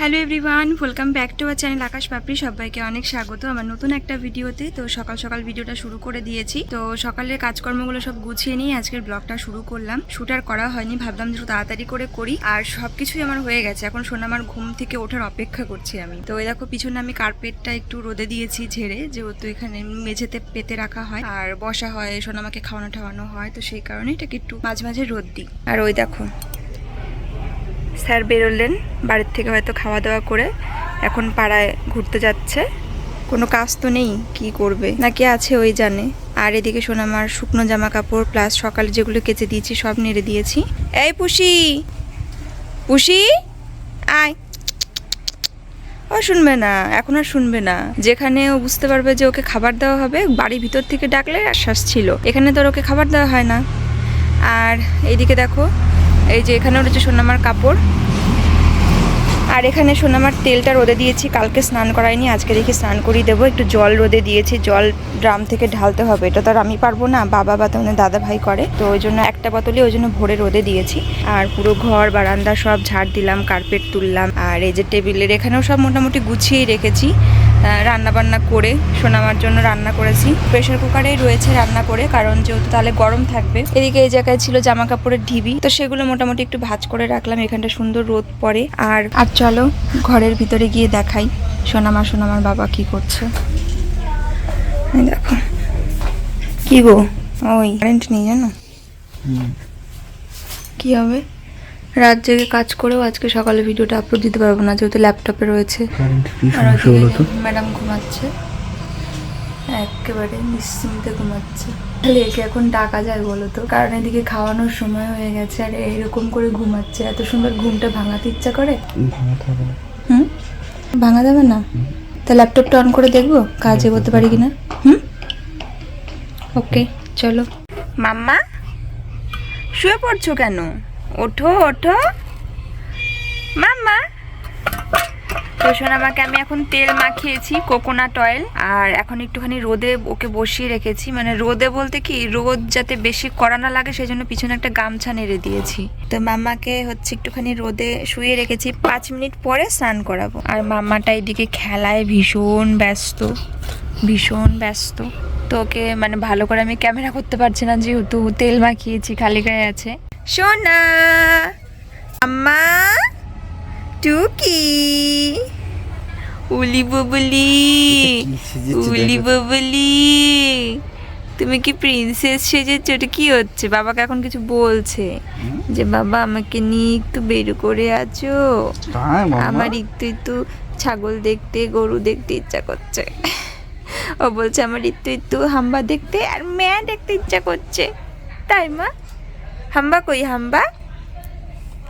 Hello everyone, welcome back to our channel Akash Papri সবাইকে অনেক স্বাগত। আমার নতুন একটা ভিডিওতে তো সকাল সকাল ভিডিওটা শুরু করে দিয়েছি। তো সকালের কাজকর্মগুলো সব গুছিয়ে নিয়ে আজকের ব্লগটা শুরু করলাম। শুট আর করা হয়নি, ভাবলাম যে তাড়াতাড়ি করে করি। আর সব কিছুই আমার হয়ে গেছে। এখন সোনামার ঘুম থেকে ওঠার অপেক্ষা করছি আমি। তো এই দেখো, পিছনে আমি কার্পেটটা একটু রোদে দিয়েছি ঝেড়ে, যেহেতু এখানে মেঝেতে পেতে রাখা হয়। আর বসা হয়, সোনামাকে খাওয়ানো ঠাওয়ানো হয়। তো সেই কারণে এটাকে একটু মাঝে মাঝে রোদ দিই। আর ওই দেখো স্যার বেরোলেন বাড়ির থেকে হয়তো খাওয়া দাওয়া করে। এখন পাড়ায় ঘুরতে যাচ্ছে। কোনো কাজ তো নেই, কি করবে? নাকি আছে ওই জানে। আর এদিকে সোনামার শুকনো জামা কাপড় প্লাস সকালে যেগুলো কেচে দিয়েছি সব নেড়ে দিয়েছি। এই পুষি! পুষি! আয়। ও শুনবে না, এখন আর শুনবে না। যেখানে ও বুঝতে পারবে যে ওকে খাবার দেওয়া হবে, বাড়ির ভিতর থেকে ডাকলে আশ্বাস ছিল। এখানে তো ওকে খাবার দেওয়া হয় না। আর এইদিকে দেখো এই যে এখানে রয়েছে সোনামার কাপড়। আর এখানে সোনামার তেলটা রোদে দিয়েছি, কালকে স্নান করাইনি, আজকে দেখি স্নান করিয়ে দেবো। একটু জল রোদে দিয়েছি, জল ড্রাম থেকে ঢালতে হবে। এটা তো আর আমি পারব না, বাবা বা তোমাদের দাদা ভাই করে। তো ওই জন্য একটা বোতলে ওই জন্য ভরে রোদে দিয়েছি। আর পুরো ঘর, বারান্দা সব ঝাড় দিলাম কার্পেট তুললাম। আর এই যে টেবিলের এখানেও সব মোটামুটি গুছিয়েই রেখেছি। রান্না বান্না করে সোনামার জন্য রান্না করেছি। প্রেশার কুকারেই রয়েছে রান্না করে কারণ যেহেতু তাহলে গরম থাকবে। এদিকে এই জায়গায় ছিল জামা কাপড়ের ঢিবি। তো সেগুলো মোটামুটি একটু ভাজ করে রাখলাম এখানটা সুন্দর রোদ পড়ে। আর আর চলো ঘরের ভিতরে গিয়ে দেখাই সোনামা সোনামার বাবা কি করছে। দেখো। কি গো? ওই কারেন্ট নেই জানো? কি হবে? রাত জেগে কাজ করেও আজকে সকালে ভিডিওটা আপলোড দিতে পারব না যেহেতু ল্যাপটপে রয়েছে। ম্যাডাম ঘুমাচ্ছে। একেবারে নিশ্চিন্তে ঘুমাচ্ছে। তাহলে একে এখন ডাকা যায় বলো তো কারণ এদিকে খাওয়ানোর সময় হয়ে গেছে আর এরকম করে ঘুমাচ্ছে। এত সুন্দর ঘুমটা ভাঙাতে ইচ্ছা করে। হুম? ভাঙা যাবে না? তা ল্যাপটপটা অন করে দেখব? কাজে করতে পারি কিনা? হুম? ওকে চলো। মাম্মা শুয়ে পড়ছো কেন? ওঠো ওঠো। মাম্মা, তো সোনামাকে আমি এখন তেল মাখিয়েছি কোকোনাট অয়েল আর এখন একটুখানি রোদে ওকে বসিয়ে রেখেছি। মানে রোদে বলতে কি, রোদ যাতে বেশি করা না লাগে সেই জন্য পিছনে একটা গামছা নেড়ে দিয়েছি। তো মাম্মাকে হচ্ছে একটুখানি রোদে শুয়ে রেখেছি, পাঁচ মিনিট পরে স্নান করাবো। আর মাম্মাটা এদিকে খেলায় ভীষণ ব্যস্ত ভীষণ ব্যস্ত। তো ওকে মানে ভালো করে আমি ক্যামেরা করতে পারছি না, যেহেতু তেল মাখিয়েছি, খালি গায়ে আছে। সোনা আম্মা টুকি উলি বুবলি উলি। বুবলি তুমি কি প্রিন্সেস সেজেছো এটা কি হচ্ছে বাবাকে এখন কিছু বলছে? যে বাবা আমাকে নিয়ে একটু বের করে আছো? আমার একটু একটু ছাগল দেখতে গরু দেখতে ইচ্ছা করছে ও বলছে আমার একটু একটু হাম্বা দেখতে আর মেয়া দেখতে ইচ্ছা করছে তাই মা হাম্বা কই, হাম্বা?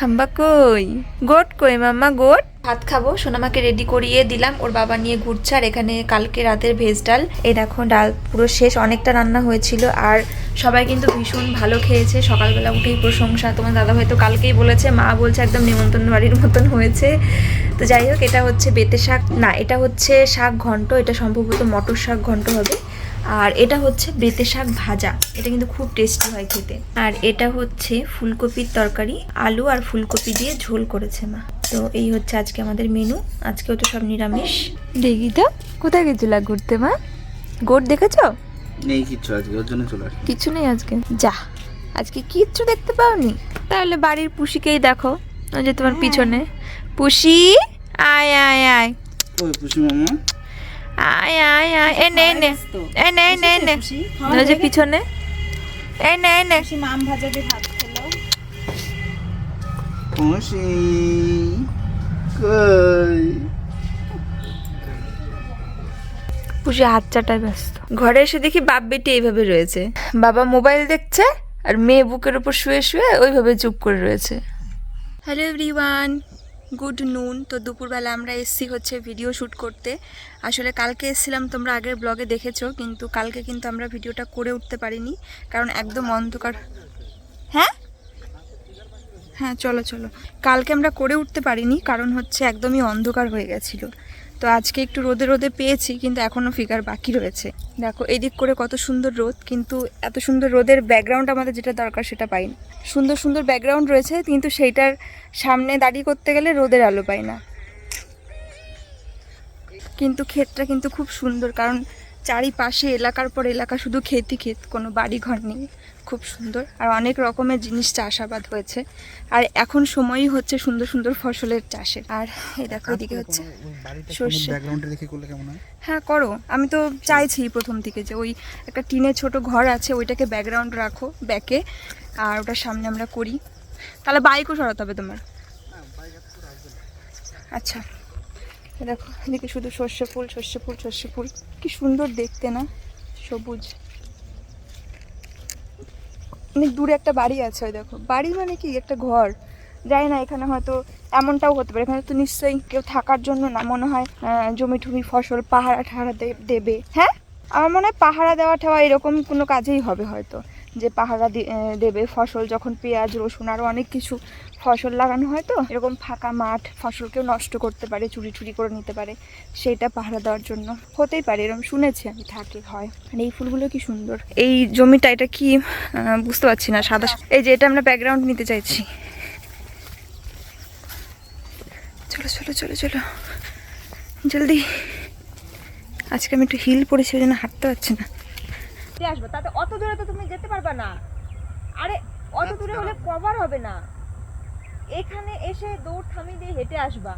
হাম্বা কই? গোট কই, মাম্মা, গোট? ভাত খাব, সোনামাকে রেডি করিয়ে দিলাম। ওর বাবা নিয়ে ঘুরছে আর এখানে কালকে রাতের ভেজ ডাল। এই দেখো, ডাল পুরো শেষ, অনেকটা রান্না হয়েছিল। আর সবাই কিন্তু ভীষণ ভালো খেয়েছে। সকালবেলা উঠেই প্রশংসা। তোমার দাদা হয়তো কালকেই বলেছে, মা বলছে একদম নিমন্ত্রণ বাড়ির মতন হয়েছে। তো যাই হোক, এটা হচ্ছে বেতে শাক। না, এটা হচ্ছে শাক ঘন্ট। এটা সম্ভবত মটর শাক ঘন্ট হবে। আর এটা হচ্ছে বেতে শাক ভাজা। এটা কিন্তু খুব টেস্টি হয় খেতে। আর এটা হচ্ছে ফুলকপির তরকারি। আলু আর ফুলকপি দিয়ে ঝোল করেছে মা। তো এই হচ্ছে আজকে আমাদের মেনু আজকেও তো সব নিরামিষ। দেখি তো কোথায় গেছিলা ঘুরতে মা? গোট দেখেছ? নেই কিচ্ছু আজকে ওর জন্য চলে আসি কিছু নেই আজকে? যা আজকে কিচ্ছু দেখতে পাওনি। তাহলে বাড়ির পুষিকেই দেখো ওই যে তোমার পিছনে। পুষি আয় আয় আয়। ওই পুষি মামা। আয় আয় আয়। এ নে নে এ নে নে নে ওই যে পিছনে। এই নে নে মাম ভাজা দিয়ে ভাত খেলো। পুষি কই? পুষি হাত চাটায় ব্যস্ত। ঘরে এসে দেখি বাপ বেটি এইভাবে রয়েছে। বাবা মোবাইল দেখছে আর মেয়ে বুকের উপর শুয়ে শুয়ে ওইভাবে চুপ করে রয়েছে। হ্যালো এভরিওয়ান গুড নুন। তো দুপুরবেলা আমরা এসছি হচ্ছে ভিডিও শ্যুট করতে। আসলে কালকে এসছিলাম, তোমরা আগের ব্লগে দেখেছ, কিন্তু কালকে কিন্তু আমরা ভিডিওটা করে উঠতে পারিনি, কারণ একদম অন্ধকার। হ্যাঁ? হ্যাঁ চলো চলো। কালকে আমরা করে উঠতে পারিনি, কারণ হচ্ছে একদমই অন্ধকার হয়ে গেছিল। তো আজকে একটু রোদে রোদে পেয়েছি, কিন্তু এখনও ফিগার বাকি রয়েছে। দেখো, এদিক করে কত সুন্দর রোদ, কিন্তু এত সুন্দর রোদের ব্যাকগ্রাউন্ড আমাদের যেটা দরকার সেটা পাই না। সুন্দর সুন্দর ব্যাকগ্রাউন্ড রয়েছে, কিন্তু সেইটার সামনে দাঁড়িয়ে করতে গেলে রোদের আলো পাই না। কিন্তু ক্ষেতটা কিন্তু খুব সুন্দর, কারণ চারিপাশে এলাকার পর এলাকা শুধু ক্ষেতই ক্ষেত, কোনো বাড়ি ঘর নেই। খুব সুন্দর আর অনেক রকমের জিনিস চাষাবাদ হয়েছে। আর এখন সময়ই হচ্ছে সুন্দর সুন্দর ফসলের চাষের আর এই দেখো এদিকে হচ্ছে সর্ষে। হয়? হ্যাঁ করো। আমি তো চাইছি প্রথম থেকে যে ওই একটা টিনের ছোট ঘর আছে ওইটাকে ব্যাকগ্রাউন্ড রাখো ব্যাকে আর ওটার সামনে আমরা করি। তাহলে বাইকও সরাতে হবে তোমার? আচ্ছা। দেখো এদিকে শুধু সর্ষে ফুল সর্ষে ফুল সর্ষে ফুল। কি সুন্দর দেখতে না? সবুজ। অনেক দূরে একটা বাড়ি আছে ওই দেখো। বাড়ি মানে কি? একটা ঘর। যাই না, এখানে হয়তো এমনটাও হতে পারে। এখানে তো নিশ্চয়ই কেউ থাকার জন্য না মনে হয় জমি টুমি ফসল পাহারা ঠাহারা দেবে। হ্যাঁ? আমার মনে হয় পাহারা দেওয়া ঠাওয়া এরকম কোনো কাজেই হবে হয়তো। যে পাহারা দেবে ফসল, যখন পেঁয়াজ, রসুন আরও অনেক কিছু ফসল লাগানো হয় তো, এরকম ফাঁকা মাঠ ফসলকেও নষ্ট করতে পারে, চুরি চুরি করে নিতে পারে সেইটা পাহারা দেওয়ার জন্য হতেই পারে এরকম শুনেছি আমি, থাকে, হয়। মানে এই ফুলগুলো কি সুন্দর। এই জমিটা, এটা কি বুঝতে পারছি না, সাদা এই যে এটা আমরা ব্যাকগ্রাউন্ড নিতে চাইছি। চলো চলো চলো চলো। জলদি। আজকে আমি একটু হিল পড়েছি, ওই জন্য হাঁটতে পারছি না। আসবে তাতে অত দূরে তো তুমি যেতে পারবে না। আরে অত দূরে হলে কভার হবে না। এখানে এসে দৌড় থামিয়ে দিয়ে হেঁটে আসবা।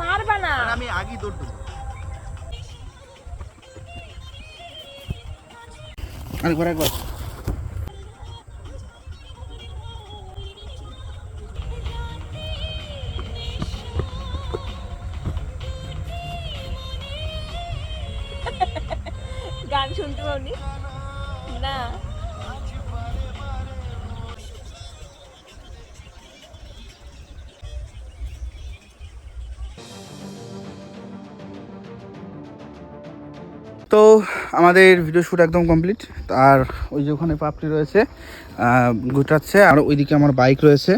পারবা না। আমি আগেই দৌড় দেবো। আরেকবার একবার না। তো আমাদের ভিডিও শ্যুট একদম কমপ্লিট আর ওই যে ওখানে পাপড়ি রয়েছে গুটাচ্ছে, আর ওইদিকে আমার বাইক রয়েছে।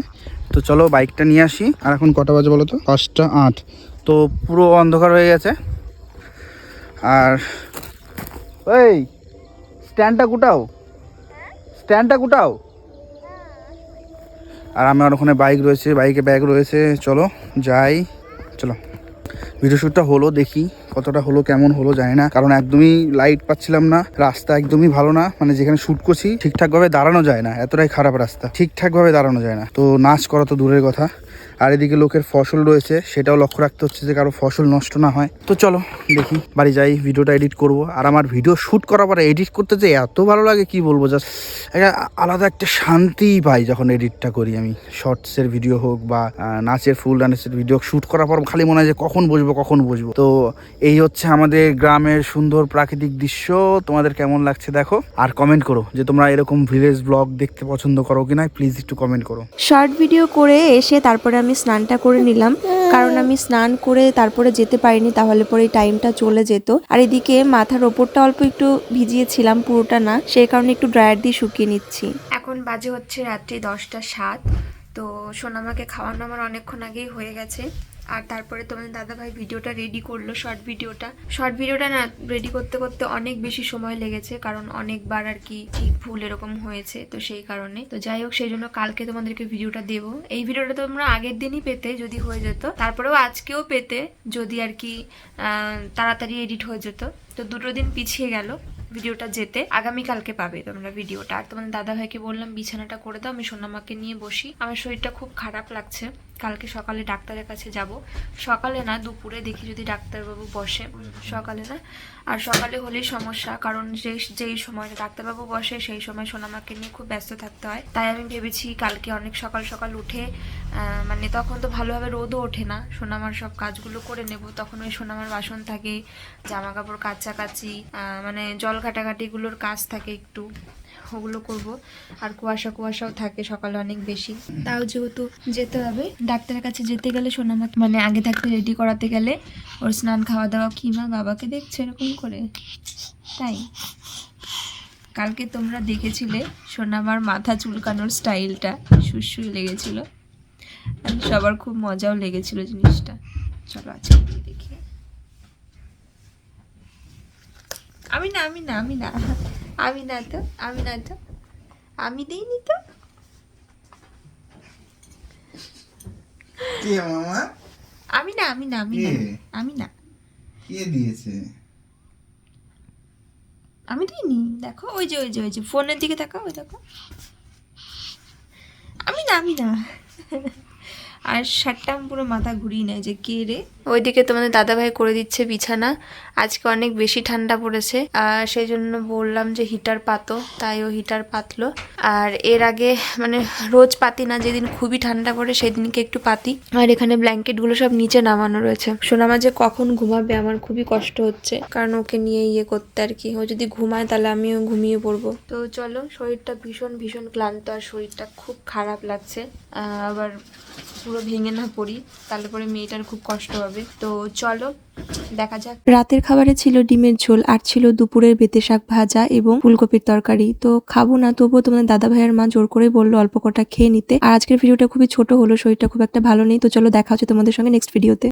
তো চলো বাইকটা নিয়ে আসি। আর এখন কটা বাজে বলো তো? পাঁচটা আট। তো পুরো অন্ধকার হয়ে গেছে। আর ওই স্ট্যান্ডটা গুটাও স্ট্যান্ডটা গুটাও আর আমার ওখানে বাইক রয়েছে, বাইকে ব্যাগ রয়েছে। চলো, যাই। চলো। ভিডিও শ্যুটটা হলো, দেখি কতটা হলো, কেমন হলো, জানি না। কারণ একদমই লাইট পাচ্ছিলাম না, রাস্তা একদমই ভালো না মানে যেখানে শ্যুট করছি ঠিকঠাক ভাবে দাঁড়ানো যায় না, এতটাই খারাপ রাস্তা ঠিকঠাক ভাবে দাঁড়ানো যায় না। তো নাচ করা তো দূরের কথা। আর এদিকে লোকের ফসল রয়েছে, সেটাও লক্ষ্য রাখতে হচ্ছে যে কারও ফসল নষ্ট না হয়। তো চলো, দেখি, বাড়ি যাই ভিডিওটা এডিট করব। আর আমার ভিডিও শ্যুট করার পরে এডিট করতে যে এত ভালো লাগে, কি বলব? জাস্ট একটা আলাদা একটা শান্তি পাই যখন এডিটটা করি আমি। শর্টসের ভিডিও হোক বা নাচের ফুল ডান্সের ভিডিও শ্যুট করার পর খালি মনে হয় যে কখন বসবো কখন বুঝব? তো এই হচ্ছে আমাদের গ্রামের সুন্দর প্রাকৃতিক দৃশ্য। তোমাদের কেমন লাগছে দেখো? আর কমেন্ট করো যে তোমরা এরকম ভিলেজ ব্লগ দেখতে পছন্দ করো কিনা প্লিজ একটু কমেন্ট করো। শর্ট ভিডিও করে এসে তারপরে আমি স্নানটা করে নিলাম। কারণ আমি স্নান করে তারপরে যেতে পারিনি তাহলে পরে এই টাইমটা চলে যেত। আর এদিকে মাথার ওপরটা অল্প একটু ভিজিয়েছিলাম পুরোটা না। সেই কারণে একটু ড্রায়ার দিয়ে শুকিয়ে নিচ্ছি। এখন বাজে হচ্ছে রাত্রি দশটা সাত। তো সোনামাকে খাওয়ানো আমার অনেকক্ষণ আগেই হয়ে গেছে। আর তারপরে তোমাদের দাদাভাই ভিডিওটা রেডি করল শর্ট ভিডিওটা। শর্ট ভিডিওটা না রেডি করতে করতে অনেক বেশি সময় লেগেছে, কারণ অনেকবার আর কি ঠিক ভুল এরকম হয়েছে, তো সেই কারণে। তো যাই হোক, সেই জন্য কালকে তোমাদেরকে ভিডিওটা দেবো। এই ভিডিওটা তোমরা আগের দিনই পেতে যদি হয়ে যেত, তারপরেও আজকেও পেতে যদি আর কি তাড়াতাড়ি এডিট হয়ে যেত। তো দুটো দিন পিছিয়ে গেল। ভিডিওটা যেতে আগামীকালকে পাবে তোমরা ভিডিওটা। আর তোমাদের দাদা ভাইকে বললাম, বিছানাটা করে দাও, আমি সোনামাকে নিয়ে বসি। আমার শরীরটা খুব খারাপ লাগছে। কালকে সকালে ডাক্তারের কাছে যাব। সকালে না, দুপুরে দেখি যদি ডাক্তারবাবু বসে। সকালে না। আর সকালে হলেই সমস্যা, কারণ যে যেই সময় ডাক্তারবাবু বসে, সেই সময় সোনামাকে নিয়ে খুব ব্যস্ত থাকতে হয়। তাই আমি ভেবেছি কালকে অনেক সকাল সকাল উঠে মানে তখন তো ভালোভাবে রোদও ওঠে না। সোনামার সব কাজগুলো করে নেব। তখন ওই সোনামার বাসন থাকে জামা কাপড় কাচাকাচি মানে জল ঘাটাঘাটিগুলোর কাজ থাকে একটু। ওগুলো করব। আর কুয়াশা কুয়াশাও থাকে, সকালে অনেক বেশি। তাও যেহেতু যেতে হবে, ডাক্তারের কাছে যেতে গেলে সোনামাকে মানে আগে থাকতে রেডি করাতে গেলে ওর স্নান খাওয়া দাওয়া কি মা বাবাকে দেখছে এরকম করে। তাই। কালকে তোমরা দেখেছিলে সোনামার মাথা চুলকানোর স্টাইলটা সুসুই লেগেছিল। সবার খুব মজাও লেগেছিল জিনিসটা। চলো আজকে দেখি। আমি না আমি না আমি না। আমি না তো আমি না তো আমি দিইনি তো। কে মামা? আমি না আমি না আমি না আমি না। কে দিয়েছে? আমি দিইনি দেখো ওই যে ওই যে ওই যে ফোনের দিকে দেখো ওই দেখো। আমি না আমি না। আর শার্টটা আমি পুরো মাথা ঘুরিয়ে নেয় যে কে রে। ওইদিকে তোমাদের দাদাভাই করে দিচ্ছে বিছানা। আজকে অনেক বেশি ঠান্ডা পড়েছে। আর সেই জন্য বললাম যে হিটার পাতো, তাই ও হিটার পাতলো। আর এর আগে মানে রোজ পাতি না, যেদিন খুবই ঠান্ডা পড়ে সেদিনকে একটু পাতি। আর এখানে ব্ল্যাঙ্কেটগুলো সব নিচে নামানো রয়েছে। সোনামা যে কখন ঘুমাবে আমার খুবই কষ্ট হচ্ছে, কারণ ওকে নিয়ে ইয়ে করতে আর কি। ও যদি ঘুমায় তাহলে আমিও ঘুমিয়ে পড়ব। তো চলো, শরীরটা ভীষণ ভীষণ ক্লান্ত আর শরীরটা খুব খারাপ লাগছে। আবার পুরো ভেঙে না পড়ি, তাহলে পরে মেয়েটার খুব কষ্ট হবে। তো চলো দেখা যাক। রাতের খাবারে ছিল ডিমের ঝোল আর ছিল দুপুরের বেতে শাক ভাজা এবং ফুলকপির তরকারি। তো খাব না, তবুও তোমাদের দাদা ভাইয়ের মা জোর করে বলল অল্প কটা খেয়ে নিতে। আর আজকের ভিডিওটা খুবই ছোট হলো, শরীরটা খুব একটা ভালো নেই। তো চলো দেখা হচ্ছে তোমাদের সঙ্গে নেক্সট ভিডিওতে